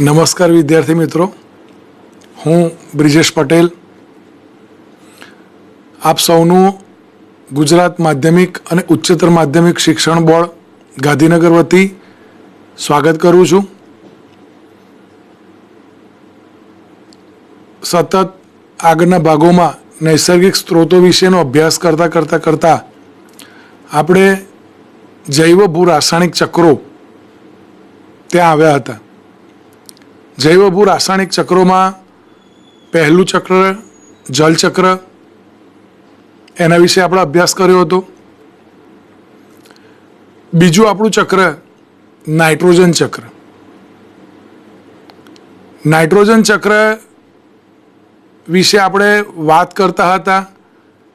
નમસ્કાર વિદ્યાર્થી મિત્રો. હું બ્રિજેશ પટેલ. આપ સૌનું ગુજરાત માધ્યમિક અને ઉચ્ચતર માધ્યમિક શિક્ષણ બોર્ડ ગાંધીનગર વતી સ્વાગત કરું છું. સતત આગળના ભાગોમાં નૈસર્ગિક સ્ત્રોતો વિશેનો અભ્યાસ કરતાં કરતાં કરતાં આપણે જૈવ ભૂ રાસાયણિક ચક્રો ત્યાં આવ્યા હતા. જૈવ ભૂ રાસાયણિક ચક્રોમાં પહેલું ચક્ર જલચક્ર એના વિશે આપણે અભ્યાસ કર્યો હતો. બીજું આપણું ચક્ર, નાઇટ્રોજન ચક્ર. નાઇટ્રોજન ચક્ર વિશે આપણે વાત કરતા હતા,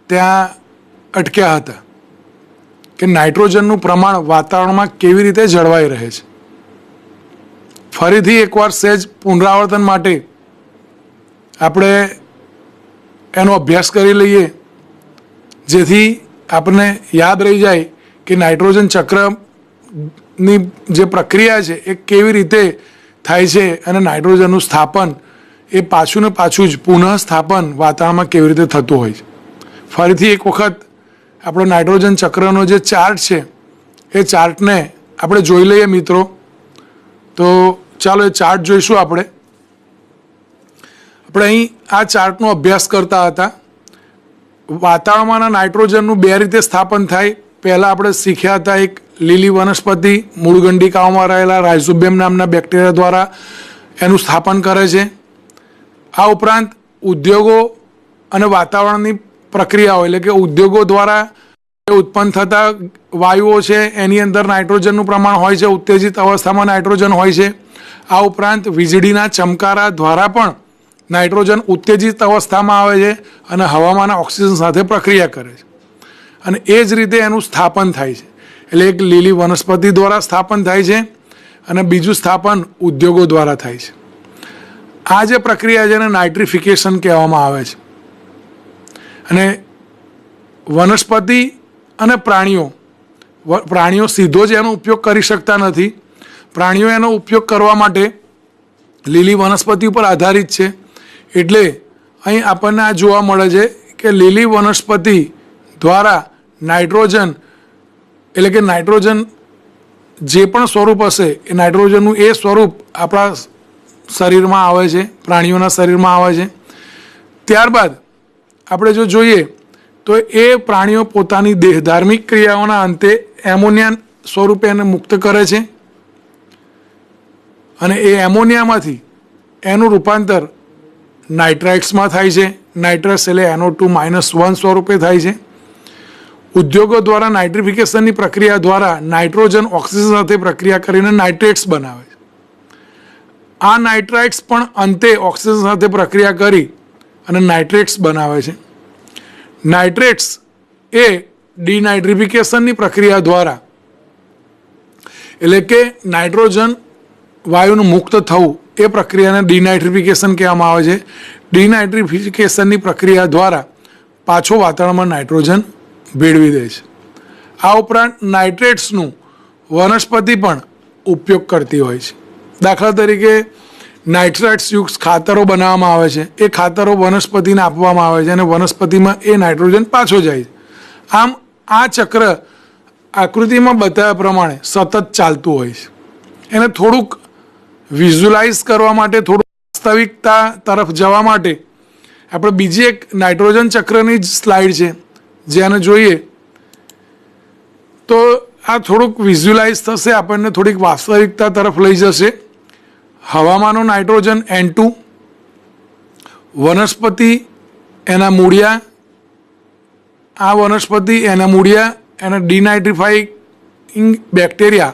ત્યાં અટક્યા હતા કે નાઇટ્રોજનનું પ્રમાણ વાતાવરણમાં કેવી રીતે જળવાઈ રહે છે. ફરીથી એકવાર સહેજ પુનરાવર્તન માટે આપણે એનો અભ્યાસ કરી લઈએ, જેથી આપણને યાદ રહી જાય કે નાઇટ્રોજન ચક્રની જે પ્રક્રિયા છે એ કેવી રીતે થાય છે અને નાઇટ્રોજનનું સ્થાપન એ પાછું ને પાછું જ પુનઃ સ્થાપન વાતાવરણમાં કેવી રીતે થતું હોય છે. ફરીથી એક વખત આપણો નાઇટ્રોજન ચક્રનો જે ચાર્ટ છે, એ ચાર્ટને આપણે જોઈ લઈએ મિત્રો. તો ચાલો એ ચાર્ટ જોઈશું આપણે. આપણે અહીં આ ચાર્ટનો અભ્યાસ કરતા હતા. વાતાવરણમાંના નાઇટ્રોજનનું બે રીતે સ્થાપન થાય. પહેલાં આપણે શીખ્યા હતા એક લીલી વનસ્પતિ મૂળગંડિકાઓમાં રહેલા રાઇઝોબેમ નામના બેક્ટેરિયા દ્વારા એનું સ્થાપન કરે છે. આ ઉપરાંત ઉદ્યોગો અને વાતાવરણની પ્રક્રિયાઓ એટલે કે ઉદ્યોગો દ્વારા ઉત્પન્ન થતા વાયુઓ છે, એની અંદર નાઇટ્રોજનનું પ્રમાણ હોય છે, ઉત્તેજિત અવસ્થામાં નાઇટ્રોજન હોય છે. આ ઉપરાંત વીજળીના ચમકારા દ્વારા પણ નાઇટ્રોજન ઉત્તેજિત અવસ્થામાં આવે છે અને હવામાના ઓક્સિજન સાથે પ્રક્રિયા કરે છે. અને એ જ રીતે એનું સ્થાપન થાય છે. એટલે એક લીલી વનસ્પતિ દ્વારા સ્થાપન થાય છે અને બીજું સ્થાપન ઉદ્યોગો દ્વારા થાય છે. આ જે પ્રક્રિયા છે એને નાઇટ્રિફિકેશન કહેવામાં આવે છે. અને વનસ્પતિ અને પ્રાણીઓ પ્રાણીઓ સીધો જ એનો ઉપયોગ કરી શકતા નથી. પ્રાણીઓ એનો ઉપયોગ કરવા માટે લીલી વનસ્પતિ ઉપર આધારિત છે. એટલે અહીં આપણને આ જોવા મળે છે કે લીલી વનસ્પતિ દ્વારા નાઇટ્રોજન, એટલે કે નાઇટ્રોજન જે પણ સ્વરૂપ હશે, એ નાઇટ્રોજનનું એ સ્વરૂપ આપણા શરીરમાં આવે છે, પ્રાણીઓના શરીરમાં આવે છે. ત્યારબાદ આપણે જો જોઈએ તો એ પ્રાણીઓ પોતાની દેહ ધાર્મિક ક્રિયાઓના અંતે એમોનિયા સ્વરૂપે એને મુક્ત કરે છે. અને એ એમોનિયામાંથી એનું રૂપાંતર નાઇટ્રાઇટ્સમાં થાય છે. નાઇટ્રસ એટલે એનો ટુ માઇનસ વન સ્વરૂપે થાય છે. ઉદ્યોગો દ્વારા નાઇટ્રિફિકેશનની પ્રક્રિયા દ્વારા નાઇટ્રોજન ઓક્સિજન સાથે પ્રક્રિયા કરીને નાઇટ્રેટ્સ બનાવે છે. આ નાઇટ્રાઇટ્સ પણ અંતે ઓક્સિજન સાથે પ્રક્રિયા કરી અને નાઇટ્રેટ્સ બનાવે છે. નાઇટ્રેટ્સ એ ડિનાઇટ્રિફિકેશનની પ્રક્રિયા દ્વારા એટલે કે નાઇટ્રોજન વાયુનું મુક્ત થવું એ પ્રક્રિયાને ડિનાઇટ્રિફિકેશન કહેવામાં આવે છે. ડિનાઇટ્રિફિકેશનની પ્રક્રિયા દ્વારા પાછો વાતાવરણમાં નાઇટ્રોજન ભેળવી દે છે. આ ઉપરાંત નાઇટ્રેટ્સનું વનસ્પતિ પણ ઉપયોગ કરતી હોય છે. દાખલા તરીકે નાઇટ્રેટ્સયુક્ત ખાતરો બનાવવામાં આવે છે. એ ખાતરો વનસ્પતિને આપવામાં આવે છે અને વનસ્પતિમાં એ નાઇટ્રોજન પાછો જાય છે. આમ આ ચક્ર આકૃતિમાં બતાવ્યા પ્રમાણે સતત ચાલતું હોય છે. એને થોડુંક વિઝ્યુલાઇઝ કરવા માટે થોડુંક વાસ્તવિકતા તરફ જવા માટે આપણે બીજી એક નાઇટ્રોજન ચક્રની જ સ્લાઇડ છે, જેને જોઈએ. તો આ થોડુંક વિઝ્યુલાઇઝ થશે, આપણને થોડીક વાસ્તવિકતા તરફ લઈ જશે. હવામાનો નાઇટ્રોજન એન ટુ વનસ્પતિ એના મૂળિયા, આ વનસ્પતિ એના મૂળિયા, એના ડિનાઇટ્રિફાઈંગ બેક્ટેરિયા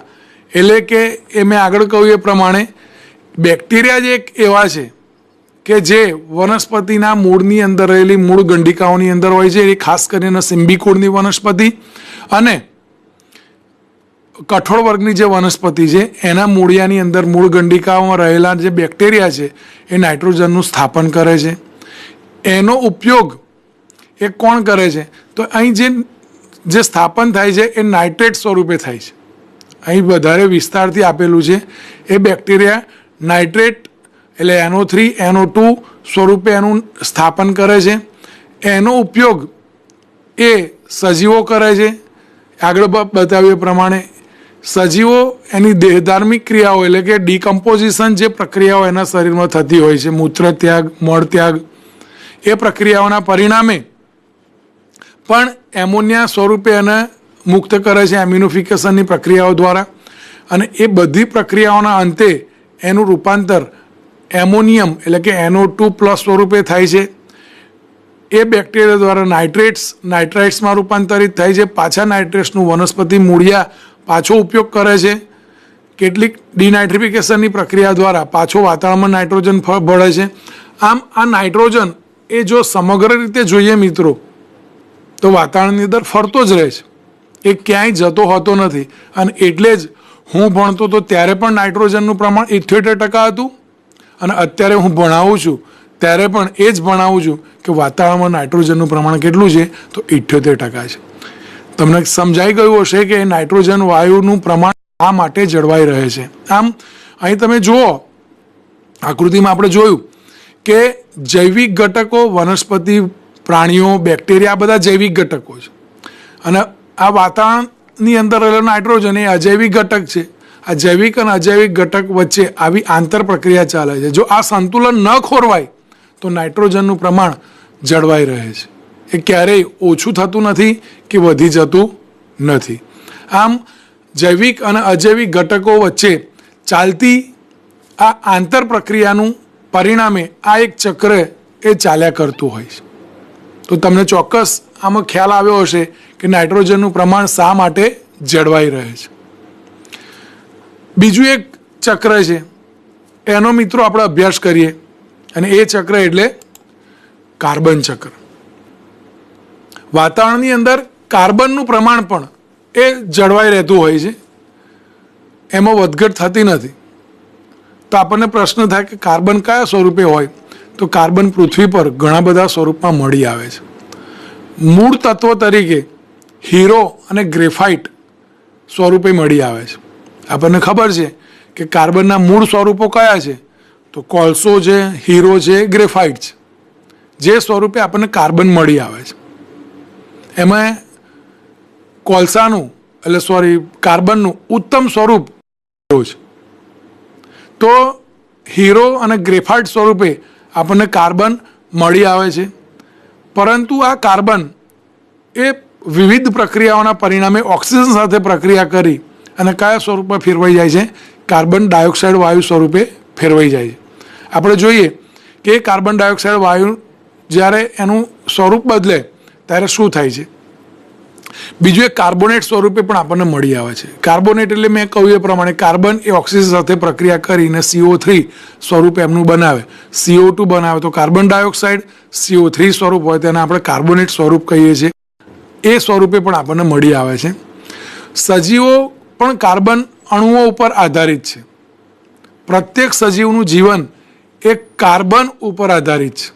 એટલે કે એ મેં આગળ કહ્યું એ પ્રમાણે બેક્ટેરિયા જ એક એવા છે કે જે વનસ્પતિના મૂળની અંદર રહેલી મૂળ ગંડિકાઓની અંદર હોય છે એ ખાસ કરીને સિમ્બિકુળની વનસ્પતિ અને કઠોળ વર્ગની જે વનસ્પતિ છે, એના મૂળિયાની અંદર મૂળ ગંડિકાઓમાં રહેલા જે બેક્ટેરિયા છે, એ નાઇટ્રોજનનું સ્થાપન કરે છે. એનો ઉપયોગ એ કોણ કરે છે? તો અહીં જે જે સ્થાપન થાય છે, એ નાઇટ્રેટ સ્વરૂપે થાય છે. અહીં વધારે વિસ્તારથી આપેલું છે, એ બેક્ટેરિયા નાઇટ્રેટ એટલે એનો થ્રી એનો ટુ સ્વરૂપે એનું સ્થાપન કરે છે. એનો ઉપયોગ એ સજીવો કરે છે. આગળ બતાવ્યા પ્રમાણે સજીવો એની દેહધાર્મિક ક્રિયાઓ એટલે કે ડિકમ્પોઝિશન જે પ્રક્રિયાઓ એના શરીરમાં થતી હોય છે, મૂત્ર ત્યાગ, મળ ત્યાગ, એ પ્રક્રિયાઓના પરિણામે પણ એમોનિયા સ્વરૂપે એને મુક્ત કરે છે એમ્યુનિફિકેશનની પ્રક્રિયાઓ દ્વારા. અને એ બધી પ્રક્રિયાઓના અંતે એનું રૂપાંતર એમોનિયમ એટલે કે એનો ટુ પ્લસ સ્વરૂપે થાય છે. એ બેક્ટેરિયા દ્વારા નાઇટ્રેટ્સ, નાઇટ્રાઇટ્સમાં રૂપાંતરિત થાય છે. પાછા નાઇટ્રેટ્સનું વનસ્પતિ મૂળિયા પાછો ઉપયોગ કરે છે. કેટલીક ડિનાઇટ્રિફિકેશનની પ્રક્રિયા દ્વારા પાછો વાતાવરણમાં નાઇટ્રોજન ભળે છે. આમ, આ નાઇટ્રોજન એ જો સમગ્ર રીતે જોઈએ મિત્રો, તો વાતાવરણની અંદર ફરતો જ રહે છે. એ ક્યાંય જતો હોતો નથી. અને એટલે જ હું ભણતો તો ત્યારે પણ નાઇટ્રોજનનું પ્રમાણ ઇઠ્યોતેર ટકા હતું. અને અત્યારે હું ભણાવું છું, ત્યારે પણ એ જ ભણાવું છું કે વાતાવરણમાં નાઇટ્રોજનનું પ્રમાણ કેટલું છે, તો ઇઠ્યોતેર ટકા છે. તમને સમજાઈ ગયું હશે કે નાઇટ્રોજન વાયુનું પ્રમાણ આ માટે જળવાઈ રહે છે. આમ, અહીં તમે જુઓ, આકૃતિમાં આપણે જોયું કે જૈવિક ઘટકો, વનસ્પતિ, પ્રાણીઓ, બેક્ટેરિયા, આ બધા જૈવિક ઘટકો છે. અને આ વાતાવરણની અંદર રહેલો નાઇટ્રોજન એ અજૈવિક ઘટક છે. આ જૈવિક અને અજૈવિક ઘટક વચ્ચે આવી આંતર પ્રક્રિયા ચાલે છે. જો આ સંતુલન ન ખોરવાય, તો નાઇટ્રોજનનું પ્રમાણ જળવાઈ રહે છે. એ ક્યારેય ઓછું થતું નથી કે વધી જતું નથી. આમ, જૈવિક અને અજૈવિક ઘટકો વચ્ચે ચાલતી આ આંતર પ્રક્રિયાનું પરિણામે આ એક ચક્ર એ ચાલ્યા કરતું હોય છે. તો તમને ચોક્કસ આમાં ખ્યાલ આવ્યો હશે કે નાઇટ્રોજનનું પ્રમાણ શા માટે જળવાઈ રહે છે. બીજું એક ચક્ર છે. એનો મિત્રો આપણે અભ્યાસ કરીએ. અને એ ચક્ર એટલે કાર્બન ચક્ર. વાતાવરણની અંદર કાર્બનનું પ્રમાણ પણ એ જળવાઈ રહેતું હોય છે. એમાં વધઘટ થતી નથી. તો આપણને પ્રશ્ન થાય કે કાર્બન કયા સ્વરૂપે હોય? તો કાર્બન પૃથ્વી પર ઘણા બધા સ્વરૂપમાં મળી આવે છે. મૂળ તત્વ તરીકે હીરો અને ગ્રેફાઇટ સ્વરૂપે મળી આવે છે. આપણને ખબર છે કે કાર્બનના મૂળ સ્વરૂપો કયા છે? તો કોલસો છે, હીરો છે, ગ્રેફાઇટ છે. જે સ્વરૂપે આપણને કાર્બન મળી આવે છે. એમાં કોલસાનું એટલે સોરી, કાર્બનનું ઉત્તમ સ્વરૂપ છે. તો હીરો અને ગ્રેફાઇટ સ્વરૂપે આપણને કાર્બન મળી આવે છે. પરંતુ આ કાર્બન એ વિવિધ પ્રક્રિયાઓના પરિણામે ઓક્સિજન સાથે પ્રક્રિયા કરી અને કયા સ્વરૂપે ફેરવાઈ જાય છે? કાર્બન ડાયોક્સાઇડ વાયુ સ્વરૂપે ફેરવાઈ જાય છે. આપણે જોઈએ કે કાર્બન ડાયોક્સાઇડ વાયુ જ્યારે એનું સ્વરૂપ બદલે, ત્યારે શું થાય છે? બીજું એક કાર્બોનેટ સ્વરૂપે પણ આપણને મળી આવે છે. કાર્બોનેટ એટલે મેં કહ્યું એ પ્રમાણે કાર્બન એ ઓક્સિજન સાથે પ્રક્રિયા કરીને સીઓ થ્રી સ્વરૂપ એમનું બનાવે. સીઓ ટુ બનાવે તો કાર્બન ડાયોક્સાઇડ સીઓ થ્રી સ્વરૂપ હોય તેને આપણે કાર્બોનેટ સ્વરૂપ કહીએ છીએ. એ સ્વરૂપે પણ આપણને મળી આવે છે. સજીવો પણ કાર્બન અણુઓ ઉપર આધારિત છે. પ્રત્યેક સજીવનું જીવન એ કાર્બન ઉપર આધારિત છે.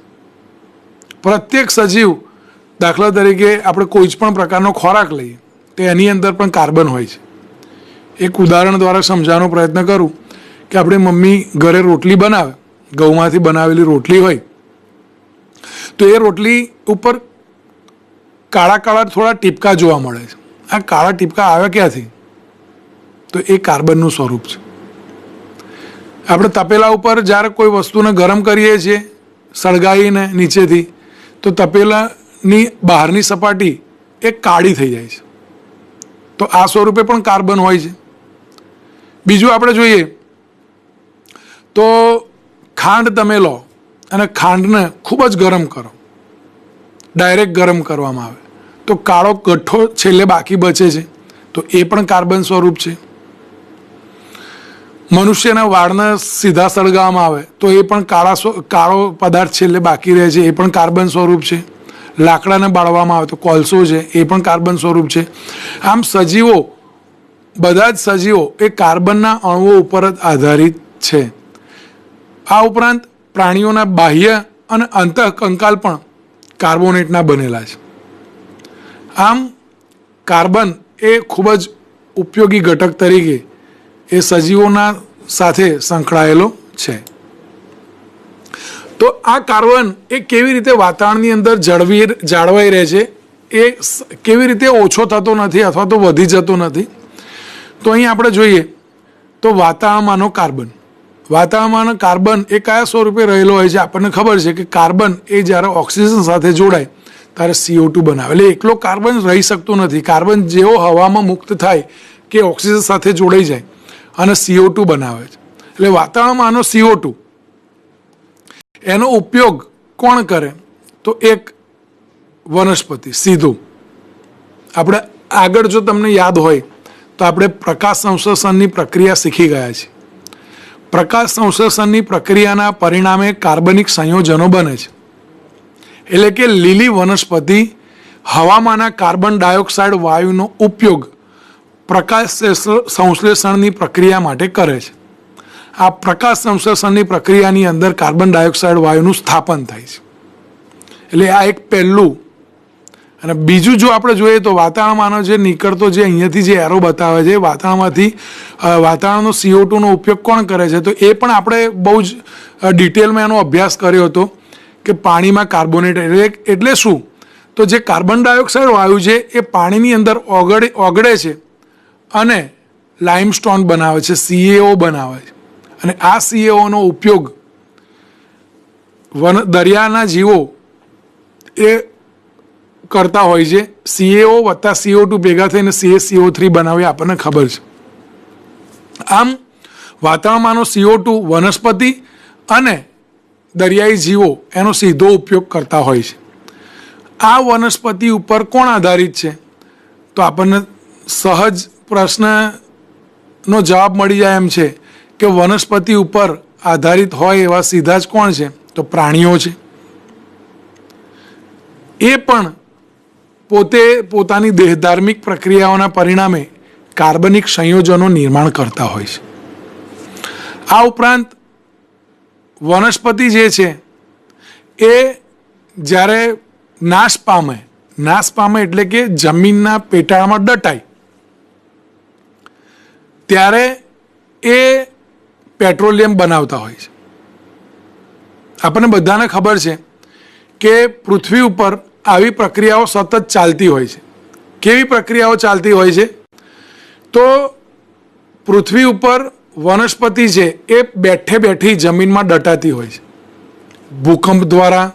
પ્રત્યેક સજીવ દાખલા તરીકે આપણે કોઈ પણ પ્રકારનો ખોરાક લઈએ, તો એની અંદર પણ કાર્બન હોય છે. એક ઉદાહરણ દ્વારા સમજાવવાનો પ્રયત્ન કરું કે આપણી મમ્મી ઘરે રોટલી બનાવે ઘઉંમાંથી બનાવેલી રોટલી હોય, તો એ રોટલી ઉપર કાળા કાળા થોડા ટીપકા જોવા મળે છે. આ કાળા ટીપકા આવ્યા ક્યાંથી? તો એ કાર્બનનું સ્વરૂપ છે. આપણે તપેલા ઉપર જ્યારે કોઈ વસ્તુને ગરમ કરીએ છીએ, સળગાવીને નીચેથી, તો તપેલાની બહારની સપાટી એ કાળી થઈ જાય છે. તો આ સ્વરૂપે પણ કાર્બન હોય છે. બીજું આપણે જોઈએ તો ખાંડ તમે લો અને ખાંડને ખૂબ જ ગરમ કરો. ડાયરેક્ટ ગરમ કરવામાં આવે. તો કાળો કઠ્ઠો છેલ્લે બાકી બચે છે. તો એ પણ કાર્બન સ્વરૂપ છે. મનુષ્યના વાળને સીધા સળગાવવામાં આવે તો એ પણ કાળા કાળો પદાર્થ છેલ્લે બાકી રહે છે. એ પણ કાર્બન સ્વરૂપ છે. લાકડાને બાળવામાં આવે તો કોલસો છે, એ પણ કાર્બન સ્વરૂપ છે. આમ સજીવો, બધા જ સજીવો એ કાર્બનના અણુઓ ઉપર જ આધારિત છે. આ ઉપરાંત પ્રાણીઓના બાહ્ય અને અંતઃકંકાલ પણ કાર્બોનેટના બનેલા છે. આમ કાર્બન એ ખૂબ જ ઉપયોગી ઘટક તરીકે એ સજીવોના સાથે સંકળાયેલો છે. તો આ કાર્બન એ કેવી રીતે વાતાવરણની અંદર જળવી જાળવાઈ રહે છે? એ કેવી રીતે ઓછો થતો નથી અથવા તો વધી જતો નથી? તો અહીં આપણે જોઈએ, તો વાતાવરણમાંનો કાર્બન. વાતાવરણમાંનો કાર્બન એ કયા સ્વરૂપે રહેલો હોય છે? આપણને ખબર છે કે કાર્બન એ જ્યારે ઓક્સિજન સાથે જોડાય, ત્યારે સીઓ ટુ બનાવે. એટલે એકલો કાર્બન રહી શકતો નથી. કાર્બન જેવો હવામાં મુક્ત થાય કે ઓક્સિજન સાથે જોડાઈ જાય અને સીઓ ટુ બનાવે છે. એટલે વાતાવરણમાં આનો સીઓ ટુ એનો ઉપયોગ કોણ કરે? તો એક વનસ્પતિ, સીધું. આપણે આગળ જો તમને યાદ હોય, તો આપણે પ્રકાશ સંશ્લેષણની પ્રક્રિયા શીખી ગયા છીએ. પ્રકાશ સંશ્લેષણની પ્રક્રિયાના પરિણામે કાર્બનિક સંયોજનો બને છે. એટલે કે લીલી વનસ્પતિ હવામાંના કાર્બન ડાયોક્સાઇડ વાયુનો ઉપયોગ પ્રકાશ સંશ્લેષણની પ્રક્રિયા માટે કરે છે. આ પ્રકાશ સંશ્લેષણની પ્રક્રિયાની અંદર કાર્બન ડાયોક્સાઇડ વાયુનું સ્થાપન થાય છે. એટલે આ એક પહેલું. અને બીજું જો આપણે જોઈએ તો વાતાવરણમાંનો જે નીકળતો જે અહીંયાથી જે એરો બતાવે છે, વાતાવરણમાંથી વાતાવરણનો સીઓ ટુનો ઉપયોગ કોણ કરે છે? તો એ પણ આપણે બહુ જ ડિટેલમાં એનો અભ્યાસ કર્યો હતો કે પાણીમાં કાર્બોનેટ એટલે એટલે શું? તો જે કાર્બન ડાયોક્સાઇડ વાયુ છે, એ પાણીની અંદર ઓગળે ઓગળે છે અને લાઇમસ્ટોન બનાવે છે સીએઓ બનાવે છે. અને આ સીએઓનો ઉપયોગ વન, દરિયાના જીવો એ કરતા હોય છે. સીએઓ વત્તા સીઓ ટુ ભેગા થઈને સીએ સીઓ થ્રી બનાવી આપણને ખબર છે. આમ વાતાવરણમાંનો સીઓ ટુ વનસ્પતિ અને દરિયાઈ જીવો એનો સીધો ઉપયોગ કરતા હોય છે. આ વનસ્પતિ ઉપર કોણ આધારિત છે? તો આપણને સહજ પ્રશ્નનો જવાબ મળી જાય એમ છે. કે વનસ્પતિ ઉપર આધારિત હોય એવા સીધા જ કોણ છે? તો પ્રાણીઓ છે. એ પણ પોતે પોતાની દેહધાર્મિક પ્રક્રિયાઓના પરિણામે કાર્બનિક સંયોજનો નિર્માણ કરતા હોય છે. આ ઉપરાંત વનસ્પતિ જે છે, એ જ્યારે નાશ પામે નાશ પામે એટલે કે જમીનના પેટાળમાં દટાય ત્યારે એ પેટ્રોલિયમ બનાવતા હોય છે. આપણને બધાને ખબર છે કે પૃથ્વી ઉપર આવી પ્રક્રિયાઓ સતત ચાલતી હોય છે. કેવી પ્રક્રિયાઓ ચાલતી હોય છે? તો પૃથ્વી ઉપર વનસ્પતિ છે એ બેઠે બેઠી જમીનમાં દટાતી હોય છે. ભૂકંપ દ્વારા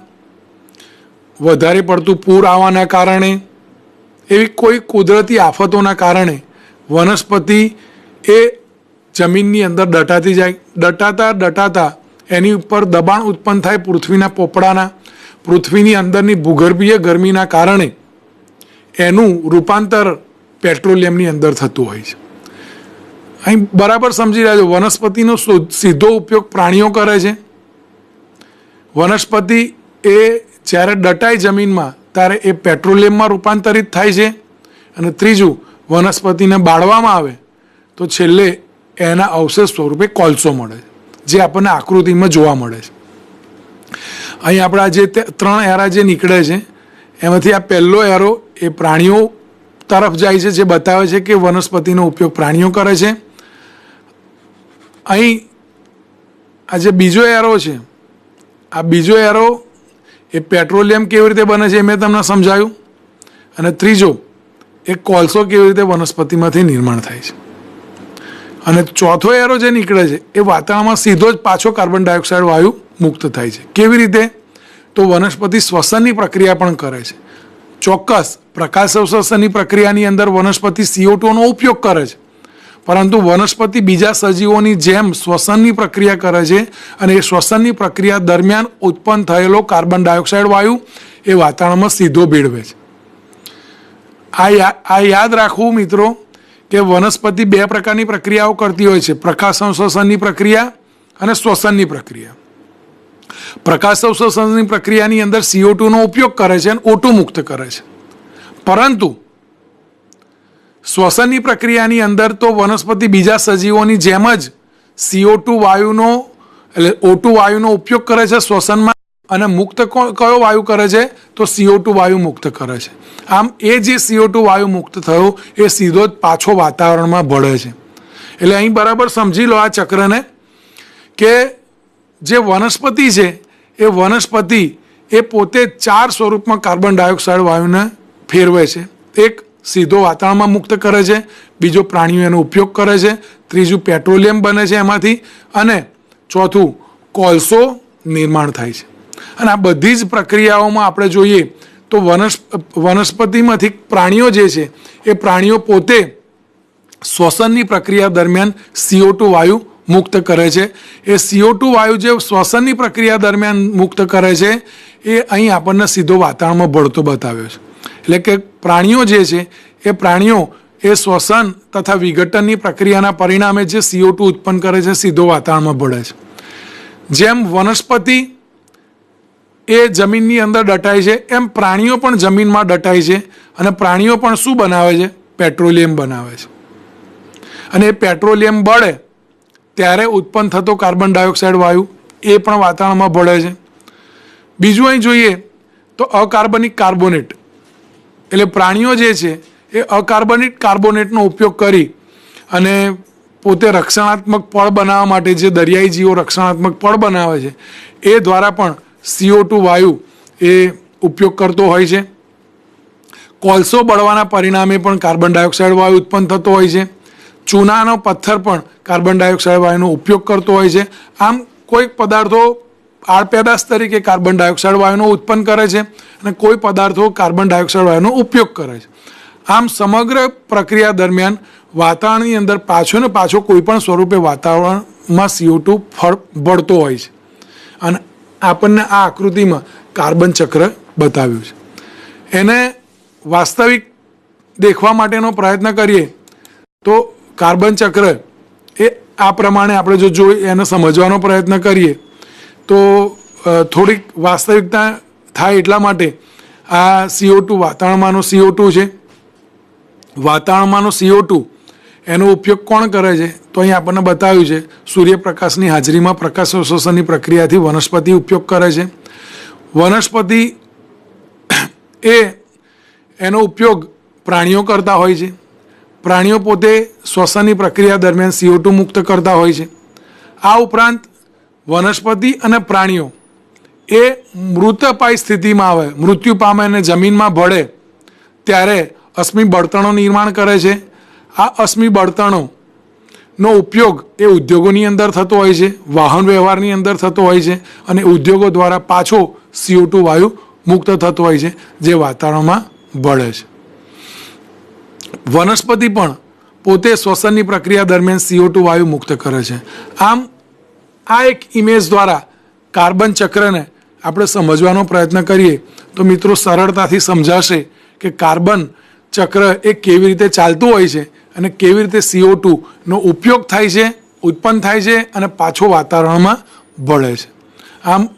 વધારે પડતું પૂર આવવાના કારણે, એવી કોઈ કુદરતી આફતોના કારણે વનસ્પતિ એ જમીનની અંદર દટાતી જાય. દટાતા દટાતા, એની ઉપર દબાણ ઉત્પન્ન થાય પૃથ્વીના પોપડાના. પૃથ્વીની અંદરની ભૂગર્ભીય ગરમીના કારણે એનું રૂપાંતર પેટ્રોલિયમની અંદર થતું હોય છે. અહીં બરાબર સમજી રહ્યા છો વનસ્પતિનો સીધો ઉપયોગ પ્રાણીઓ કરે છે. વનસ્પતિ એ જ્યારે દટાય જમીનમાં, ત્યારે એ પેટ્રોલિયમમાં રૂપાંતરિત થાય છે. અને ત્રીજું, વનસ્પતિને બાળવામાં આવે. તો છેલ્લે એના અવશેષ સ્વરૂપે કોલસો મળે છે, જે આપણને આકૃતિમાં જોવા મળે છે. અહીં આપણા જે ત્રણ એરા જે નીકળે છે, એમાંથી આ પહેલો એરો એ પ્રાણીઓ તરફ જાય છે, જે બતાવે છે કે વનસ્પતિનો ઉપયોગ પ્રાણીઓ કરે છે. અહીં આ જે બીજો એરો છે, આ બીજો એરો એ પેટ્રોલિયમ કેવી રીતે બને છે એ મેં તમને સમજાવ્યું અને ત્રીજો, એ કોલસો કેવી રીતે વનસ્પતિમાંથી નિર્માણ થાય છે. અને ચોથો એરો જે નીકળે છે, એ વાતાવરણમાં સીધો જ પાછો કાર્બન ડાયોક્સાઇડ વાયુ મુક્ત થાય છે. કેવી રીતે? તો વનસ્પતિ શ્વસનની પ્રક્રિયા પણ કરે છે. ચોક્કસ પ્રકાશ સંશ્લેષણની પ્રક્રિયાની અંદર વનસ્પતિ સીઓ નો ઉપયોગ કરે છે. પરંતુ વનસ્પતિ બીજા સજીવોની જેમ શ્વસનની પ્રક્રિયા કરે છે અને એ શ્વસનની પ્રક્રિયા દરમિયાન ઉત્પન્ન થયેલો કાર્બન ડાયોક્સાઇડ વાયુ એ વાતાવરણમાં સીધો ભેળવે છે. આ યાદ રાખવું મિત્રો કે વનસ્પતિ બે પ્રકારની પ્રક્રિયાઓ કરતી હોય છે. પ્રકાશ પ્રક્રિયા અને શ્વસનની પ્રક્રિયા. પ્રકાશ પ્રક્રિયાની અંદર સીઓ નો ઉપયોગ કરે છે અને ઓટું મુક્ત કરે છે. પરંતુ શ્વસનની પ્રક્રિયાની અંદર તો વનસ્પતિ બીજા સજીવોની જેમ જ સીઓ ટુ વાયુનો એટલે ઓટુ વાયુનો ઉપયોગ કરે છે શ્વસનમાં. અને મુક્ત કયો વાયુ કરે છે? તો સીઓ ટુ વાયુ મુક્ત કરે છે. આમ એ જે સીઓ ટુ વાયુ મુક્ત થયો, એ સીધો જ પાછો વાતાવરણમાં ભળે છે. એટલે અહીં બરાબર સમજી લો આ ચક્રને, કે જે વનસ્પતિ છે, એ વનસ્પતિ એ પોતે ચાર સ્વરૂપમાં કાર્બન ડાયોક્સાઇડ વાયુને ફેરવે છે. એક સીધો વાતાવરણમાં મુક્ત કરે છે, બીજો પ્રાણીઓ એનો ઉપયોગ કરે છે, ત્રીજું પેટ્રોલિયમ બને છે એમાંથી, અને ચોથું કોલસો નિર્માણ થાય છે. અને આ બધી જ પ્રક્રિયાઓમાં આપણે જોઈએ તો વનસ, વનસ્પતિમાંથી પ્રાણીઓ જે છે, એ પ્રાણીઓ પોતે શ્વસનની પ્રક્રિયા દરમિયાન સીઓ ટુ વાયુ મુક્ત કરે છે. એ સીઓ ટુ વાયુ જે શ્વસનની પ્રક્રિયા દરમિયાન મુક્ત કરે છે, એ અહીં આપણને સીધો વાતાવરણમાં ભળતો બતાવ્યો છે. એટલે કે પ્રાણીઓ જે છે, એ પ્રાણીઓ, એ શ્વસન તથા વિઘટનની પ્રક્રિયાના પરિણામે જે સીઓ ટુ ઉત્પન્ન કરે છે, સીધો વાતાવરણમાં ભળે છે. જેમ વનસ્પતિ એ જમીનની અંદર દટાય છે. એમ પ્રાણીઓ પણ જમીનમાં દટાય છે અને પ્રાણીઓ પણ શું બનાવે છે? પેટ્રોલિયમ બનાવે છે. અને એ પેટ્રોલિયમ બળે ત્યારે ઉત્પન્ન થતો કાર્બન ડાયોક્સાઇડ વાયુ એ પણ વાતાવરણમાં ભળે છે. બીજું અહીં જોઈએ તો અકાર્બનિક કાર્બોનેટ. એટલે પ્રાણીઓ જે છે એ અકાર્બનિક કાર્બોનેટનો ઉપયોગ કરી અને પોતે રક્ષણાત્મક પળ બનાવવા માટે જે દરિયાઈ જીવો રક્ષણાત્મક પળ બનાવે છે, એ દ્વારા પણ સીઓ ટુ વાયુ એ ઉપયોગ કરતો હોય છે. કોલસો બળવાના પરિણામે પણ કાર્બન ડાયોક્સાઇડ વાયુ ઉત્પન્ન થતો હોય છે. ચૂનાનો પથ્થર પણ કાર્બન ડાયોક્સાઇડ વાયુનો ઉપયોગ કરતો હોય છે. આમ કોઈક પદાર્થો આડપેદાશ તરીકે કાર્બન ડાયોક્સાઇડ વાયુનો ઉત્પન્ન કરે છે અને કોઈ પદાર્થો કાર્બન ડાયોક્સાઇડ વાયુનો ઉપયોગ કરે છે. આમ સમગ્ર પ્રક્રિયા દરમિયાન વાતાવરણની અંદર પાછો ને પાછો કોઈ પણ સ્વરૂપે વાતાવરણમાં સીઓ ટુ ફળ ભળતો હોય છે. અને આપણને આ આકૃતિમાં કાર્બન ચક્ર બતાવ્યું છે. એને વાસ્તવિક દેખવા માટેનો પ્રયત્ન કરીએ તો કાર્બન ચક્ર એ આ પ્રમાણે આપણે જો જોઈ એને સમજવાનો પ્રયત્ન કરીએ તો થોડીક વાસ્તવિકતા થાય એટલા માટે આ સીઓ ટુ વાતાવરણમાંનો સીઓ ટુ છે. વાતાવરણમાંનો સીઓ ટુ એનો ઉપયોગ કોણ કરે છે? તો અહીં આપણને બતાવ્યું છે, સૂર્યપ્રકાશની હાજરીમાં પ્રકાશ પ્રક્રિયાથી વનસ્પતિ ઉપયોગ કરે છે. વનસ્પતિ એ એનો ઉપયોગ પ્રાણીઓ કરતા હોય છે. પ્રાણીઓ પોતે શ્વસનની પ્રક્રિયા દરમિયાન સીઓ ટુ મુક્ત કરતા હોય છે. આ ઉપરાંત વનસ્પતિ અને પ્રાણીઓ એ મૃતપાય સ્થિતિમાં આવે, મૃત્યુ પામે અને જમીનમાં ભળે, ત્યારે અશ્મિ બળતણો નિર્માણ કરે છે. આ અશ્મિ બળતણો નો ઉપયોગ એ ઉદ્યોગોની અંદર થતો હોય છે, વાહન વ્યવહારની અંદર થતો હોય છે અને ઉદ્યોગો દ્વારા પાછો સીઓ ટુ વાયુ મુક્ત થતો હોય છે, જે વાતાવરણમાં ભળે છે. વનસ્પતિ પણ પોતે શ્વસનની પ્રક્રિયા દરમિયાન સીઓ ટુ વાયુ મુક્ત કરે છે. આમ, આ એક ઇમેજ દ્વારા કાર્બન ચક્રને આપણે સમજવાનો પ્રયત્ન કરીએ તો મિત્રો સરળતાથી સમજાશે કે કાર્બન ચક્ર એ કેવી રીતે ચાલતું હોય છે અને કેવી રીતે સીઓ નો ઉપયોગ થાય છે, ઉત્પન્ન થાય છે અને પાછો વાતાવરણમાં ભળે છે. આમ,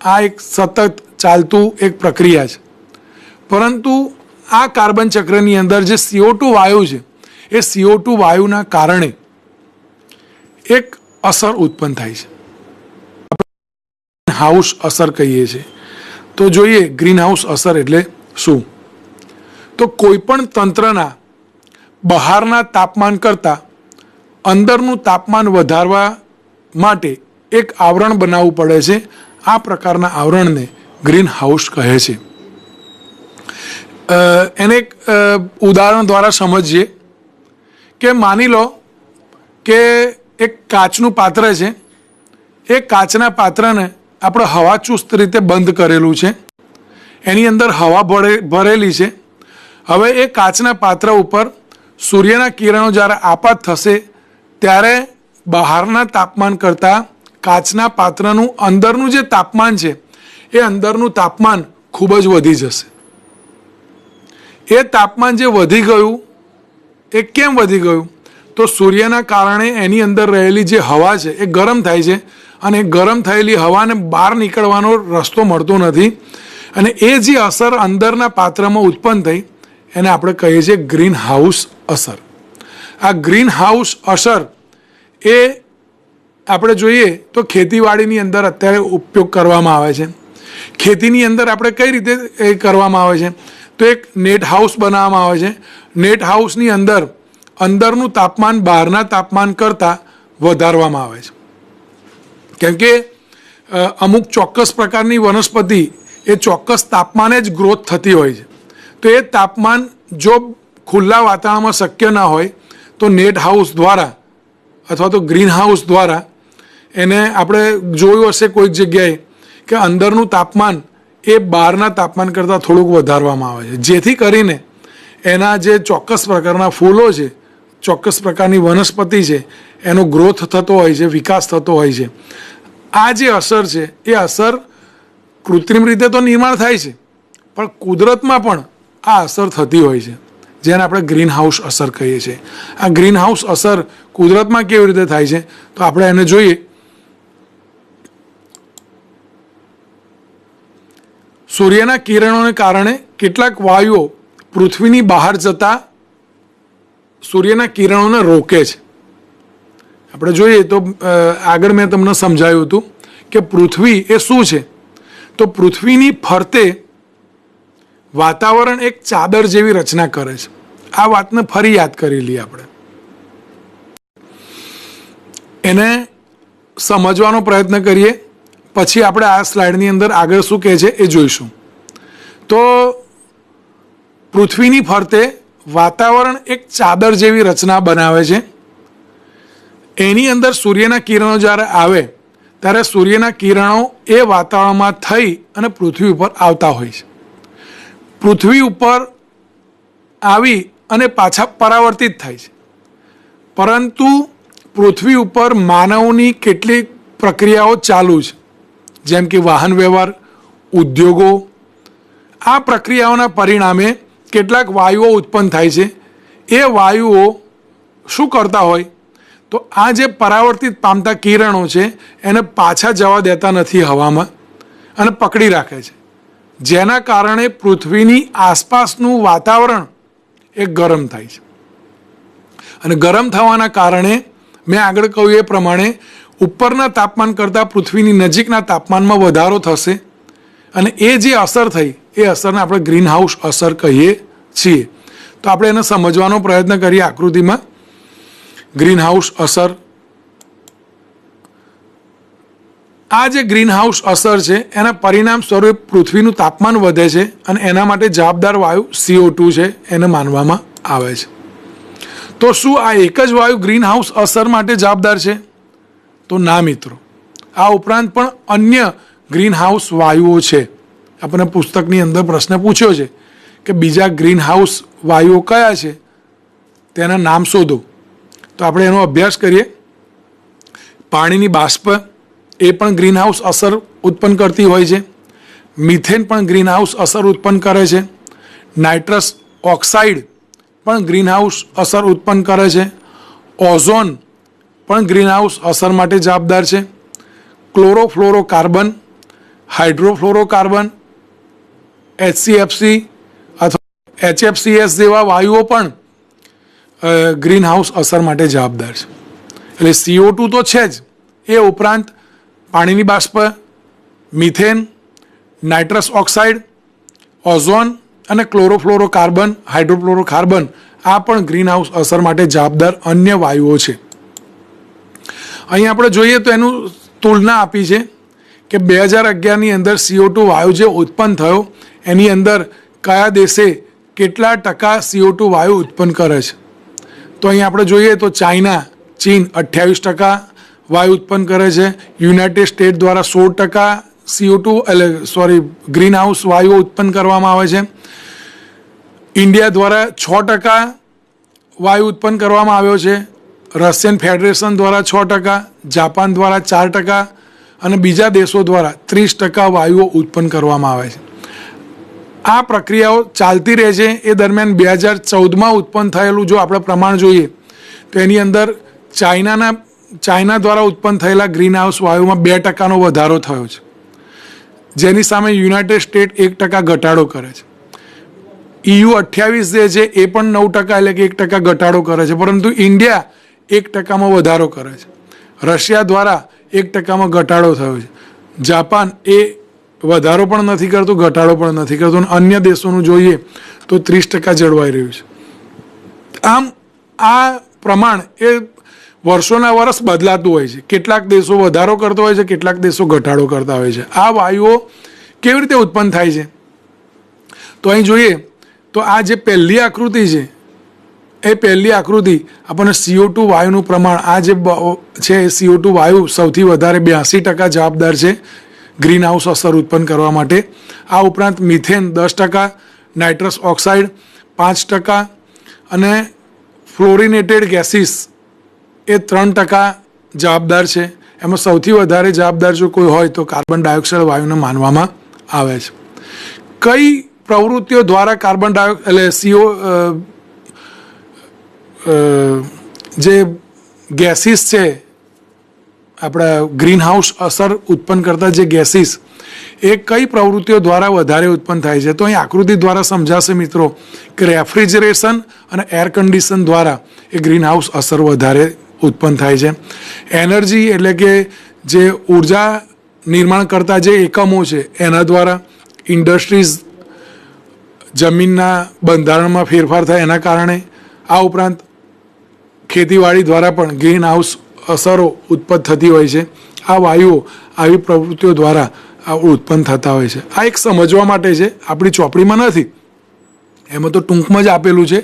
આ એક સતત ચાલતું એક પ્રક્રિયા છે. પરંતુ આ કાર્બન ચક્રની અંદર જે સીઓ ટુ વાયુ છે, એ સીઓ ટુ વાયુના કારણે એક અસર ઉત્પન્ન થાય છે. હાઉસ અસર કહીએ છીએ. તો જોઈએ ગ્રીન હાઉસ અસર એટલે શું? તો કોઈ પણ તંત્રના બહારના તાપમાન કરતાં અંદરનું તાપમાન વધારવા માટે એક આવરણ બનાવવું પડે છે. આ પ્રકારના આવરણને ગ્રીન હાઉસ કહે છે. એને એક ઉદાહરણ દ્વારા સમજીએ કે માની લો કે એક કાચનું પાત્ર છે. એ કાચના પાત્રને આપણે હવા ચુસ્ત રીતે બંધ કરેલું છે. એની અંદર હવા ભરે ભરેલી છે. હવે એ કાચના પાત્ર ઉપર સૂર્યના કિરણો જ્યારે આપાત થશે, ત્યારે બહારના તાપમાન કરતાં કાચના પાત્રનું અંદરનું જે તાપમાન છે, એ અંદરનું તાપમાન ખૂબ જ વધી જશે. એ તાપમાન જે વધી ગયું, એ કેમ વધી ગયું? તો સૂર્યના કારણે એની અંદર રહેલી જે હવા છે, એ ગરમ થાય છે અને ગરમ થયેલી હવાને બહાર નીકળવાનો રસ્તો મળતો નથી અને એ જે અસર અંદરના પાત્રમાં ઉત્પન્ન થઈ એને આપણે કહીએ છીએ ગ્રીન હાઉસ અસર. આ ગ્રીન હાઉસ અસર એ આપણે જોઈએ તો ખેતીવાડીની અંદર અત્યારે ઉપયોગ કરવામાં આવે છે. ખેતીની અંદર આપણે કઈ રીતે એ કરવામાં આવે છે? તો એક નેટ હાઉસ બનાવવામાં આવે છે. નેટ હાઉસની અંદર અંદરનું તાપમાન બહારના તાપમાન કરતાં વધારવામાં આવે છે. કેમ કે અમુક ચોક્કસ પ્રકારની વનસ્પતિ એ ચોક્કસ તાપમાને જ ગ્રોથ થતી હોય છે. તો એ તાપમાન જો ખુલ્લા વાતાવરણમાં શક્ય ના હોય, તો નેટ હાઉસ દ્વારા અથવા તો ગ્રીન હાઉસ દ્વારા એને આપણે જોયું હશે કોઈક જગ્યાએ કે અંદરનું તાપમાન એ બહારના તાપમાન કરતાં થોડુંક વધારવામાં આવે છે. જેથી કરીને એના જે ચોક્કસ પ્રકારના ફૂલો છે, ચોક્કસ પ્રકારની વનસ્પતિ છે, એનો ગ્રોથ થતો હોય છે, વિકાસ થતો હોય છે. આ જે અસર છે, એ અસર કૃત્રિમ રીતે તો નિર્માણ થાય છે, પણ કુદરતમાં પણ આ અસર થતી હોય છે, જેને આપણે ગ્રીન હાઉસ અસર કહીએ છીએ. આ ગ્રીન હાઉસ અસર કુદરતમાં કેવી રીતે થાય છે, તો આપણે એને જોઈએ. સૂર્યના કિરણોને કારણે કેટલાક વાયુઓ પૃથ્વીની બહાર જતા સૂર્યના કિરણોને રોકે છે. આપણે જોઈએ તો આગળ મેં તમને સમજાવ્યું હતું કે પૃથ્વી એ શું છે? તો પૃથ્વીની ફરતે વાતાવરણ એક ચાદર જેવી રચના કરે છે. આ વાતને ફરી યાદ કરી લઈએ આપણે. એને સમજવાનો પ્રયત્ન કરીએ. પછી આપણે આ સ્લાઇડની અંદર આગળ શું કહે છે એ જોઈશું. તો પૃથ્વીની ફરતે વાતાવરણ એક ચાદર જેવી રચના બનાવે છે. એની અંદર સૂર્યના કિરણો જ્યારે આવે, ત્યારે સૂર્યના કિરણો એ વાતાવરણમાં થઈ અને પૃથ્વી ઉપર આવતા હોય છે. પૃથ્વી ઉપર આવી અને પાછા પરાવર્તિત થાય છે. પરંતુ પૃથ્વી ઉપર માનવની કેટલીક પ્રક્રિયાઓ ચાલુ છે. જેમ કે વાહન વ્યવહાર, ઉદ્યોગો. આ પ્રક્રિયાઓના પરિણામે કેટલાક વાયુઓ ઉત્પન્ન થાય છે. એ વાયુઓ શું કરતા હોય? તો આ જે પરાવર્તિત પામતા કિરણો છે, એને પાછા જવા દેતા નથી હવામાં અને પકડી રાખે છે. જેના કારણે પૃથ્વીની આસપાસનું વાતાવરણ એ ગરમ થાય છે. અને ગરમ થવાના કારણે મેં આગળ કહ્યું એ પ્રમાણે ઉપરના તાપમાન કરતાં પૃથ્વીની નજીકના તાપમાનમાં વધારો થશે અને એ જે અસર થઈ, એ અસરને આપણે ગ્રીન હાઉસ અસર કહીએ છીએ. તો આપણે એને સમજવાનો પ્રયત્ન કરીએ આકૃતિમાં. ગ્રીન હાઉસ અસર આ જે ગ્રીન હાઉસ અસર છે, એના પરિણામ સ્વરૂપે પૃથ્વીનું તાપમાન વધે છે અને એના માટે જવાબદાર વાયુ સીઓ ટુ છે એને માનવામાં આવે છે. તો શું આ એક જ વાયુ ગ્રીન હાઉસ અસર માટે જવાબદાર છે? તો ના મિત્રો, આ ઉપરાંત પણ અન્ય ગ્રીન હાઉસ વાયુઓ છે. આપણને પુસ્તકની અંદર પ્રશ્ન પૂછ્યો છે કે બીજા ગ્રીન હાઉસ વાયુઓ કયા છે? તેના નામ શોધો. તો આપણે એનો અભ્યાસ કરીએ. પાણીની બાષ્પ એ પણ ગ્રીન હાઉસ અસર ઉત્પન્ન કરતી હોય છે. મિથેન પણ ગ્રીન હાઉસ અસર ઉત્પન્ન કરે છે. નાઇટ્રસ ઓક્સાઇડ પણ ગ્રીન હાઉસ અસર ઉત્પન્ન કરે છે. ઓઝોન પણ ગ્રીન હાઉસ અસર માટે જવાબદાર છે. ક્લોરોફ્લોરોકાર્બન, હાઇડ્રોફ્લોરોકાર્બન, એચસીએફસી અથવા એચએફસીએસ જેવા વાયુઓ પણ ગ્રીન હાઉસ અસર માટે જવાબદાર છે. એટલે સીઓ ટુ તો છે જ. એ ઉપરાંત પાણીની બાષ્પ, મિથેન, નાઇટ્રસ ઓક્સાઇડ, ઓઝોન અને ક્લોરોફ્લોરોકાર્બન, હાઇડ્રોફ્લોરોકાર્બન. આ પણ ગ્રીનહાઉસ અસર માટે જવાબદાર અન્ય વાયુઓ છે. અહીં આપણે જોઈએ તો એનું તુલના આપી છે કે બે હજાર અગિયારની અંદર સીઓ ટુ વાયુ જે ઉત્પન્ન થયો, એની અંદર કયા દેશે કેટલા ટકા સીઓ ટુ વાયુ ઉત્પન્ન કરે છે? તો અહીં આપણે જોઈએ તો ચાઇના ચીન અઠ્યાવીસ ટકા વાયુ ઉત્પન્ન કરે છે. યુનાઇટેડ સ્ટેટ દ્વારા સોળ ટકા સીઓ ટુ એટલે સોરી ગ્રીન હાઉસ વાયુઓ ઉત્પન્ન કરવામાં આવે છે. ઇન્ડિયા દ્વારા છ ટકા વાયુ ઉત્પન્ન કરવામાં આવ્યો છે. રશિયન ફેડરેશન દ્વારા છ ટકા જાપાન દ્વારા ચાર ટકા અને બીજા દેશો દ્વારા ત્રીસ ટકા વાયુઓ ઉત્પન્ન કરવામાં આવે છે. આ પ્રક્રિયાઓ ચાલતી રહે છે. એ દરમિયાન બે હજાર ચૌદમાં ઉત્પન્ન થયેલું જો આપણે પ્રમાણ જોઈએ, તો એની અંદર ચાઇનાના ચાઇના દ્વારા ઉત્પન્ન થયેલા ગ્રીન હાઉસ વાયુમાં બે ટકાનો વધારો થયો છે. જેની સામે યુનાઇટેડ સ્ટેટ એક ટકા ઘટાડો કરે છે. EU અઠ્યાવીસ જે છે એ પણ નવ ટકા એટલે કે એક ટકા ઘટાડો કરે છે. પરંતુ ઇન્ડિયા એક ટકામાં વધારો કરે છે. રશિયા દ્વારા એક ટકામાં ઘટાડો થયો છે. જાપાન એ વધારો પણ નથી કરતું, ઘટાડો પણ નથી કરતું. અને અન્ય દેશોનું જોઈએ તો ત્રીસ ટકા જળવાઈ રહ્યું છે. આમ આ પ્રમાણ એ વર્ષોના વર્ષ બદલાતું હોય છે. કેટલાક દેશો વધારો કરતો હોય છે, કેટલાક દેશો ઘટાડો કરતા હોય છે. આ વાયુઓ કેવી રીતે ઉત્પન્ન થાય છે? તો અહીં જોઈએ, તો આ જે પહેલી આકૃતિ છે, એ પહેલી આકૃતિ આપણને સીઓ ટુ વાયુનું પ્રમાણ, આ જે છે છે સીઓ ટુ વાયુ સૌથી વધારે બ્યાસી ટકા જવાબદાર છે ગ્રીન હાઉસ અસર ઉત્પન્ન કરવા માટે. આ ઉપરાંત મિથેન દસ ટકા, નાઇટ્રસ ઓક્સાઇડ પાંચ ટકા અને ફ્લોરિનેટેડ ગેસીસ એ ત્રણ ટકા જવાબદાર છે. એમાં સૌથી વધારે જવાબદાર જો કોઈ હોય તો કાર્બન ડાયોક્સાઇડ વાયુને માનવામાં આવે છે. કઈ પ્રવૃત્તિઓ દ્વારા કાર્બન ડાયો, એટલે સીઓ જે ગેસીસ છે, આપણા ગ્રીનહાઉસ અસર ઉત્પન્ન કરતા જે ગેસીસ, એ કઈ પ્રવૃત્તિઓ દ્વારા વધારે ઉત્પન્ન થાય છે? તો અહીં આકૃતિ દ્વારા સમજાશે મિત્રો કે રેફ્રિજરેશન અને એર કન્ડિશન દ્વારા એ ગ્રીનહાઉસ અસર વધારે ઉત્પન્ન થાય છે. એનર્જી એટલે કે જે ઊર્જા નિર્માણ કરતા જે એકમો છે, એના દ્વારા ઇન્ડસ્ટ્રીઝ જમીનના બંધારણમાં ફેરફાર થાય, એના કારણે આ ઉપરાંત ખેતીવાડી દ્વારા પણ ગ્રીન હાઉસ અસરો ઉત્પન્ન થતી હોય છે. આ વાયુઓ આવી પ્રવૃત્તિઓ દ્વારા ઉત્પન્ન થતા હોય છે. આ એક સમજવા માટે છે, આપણી ચોપડીમાં નથી. એમાં તો ટૂંકમાં જ આપેલું છે.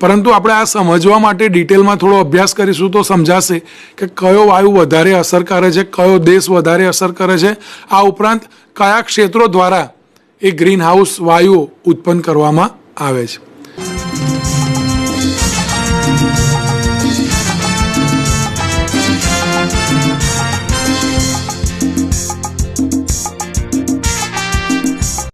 પરંતુ આપણે આ સમજવા માટે ડિટેલમાં થોડો અભ્યાસ કરીશું તો સમજાશે કે કયો વાયુ વધારે અસર કરે છે, કયો દેશ વધારે અસર કરે છે. આ ઉપરાંત કયા ક્ષેત્રો દ્વારા એ ગ્રીન હાઉસ વાયુઓ ઉત્પન્ન કરવામાં આવે છે.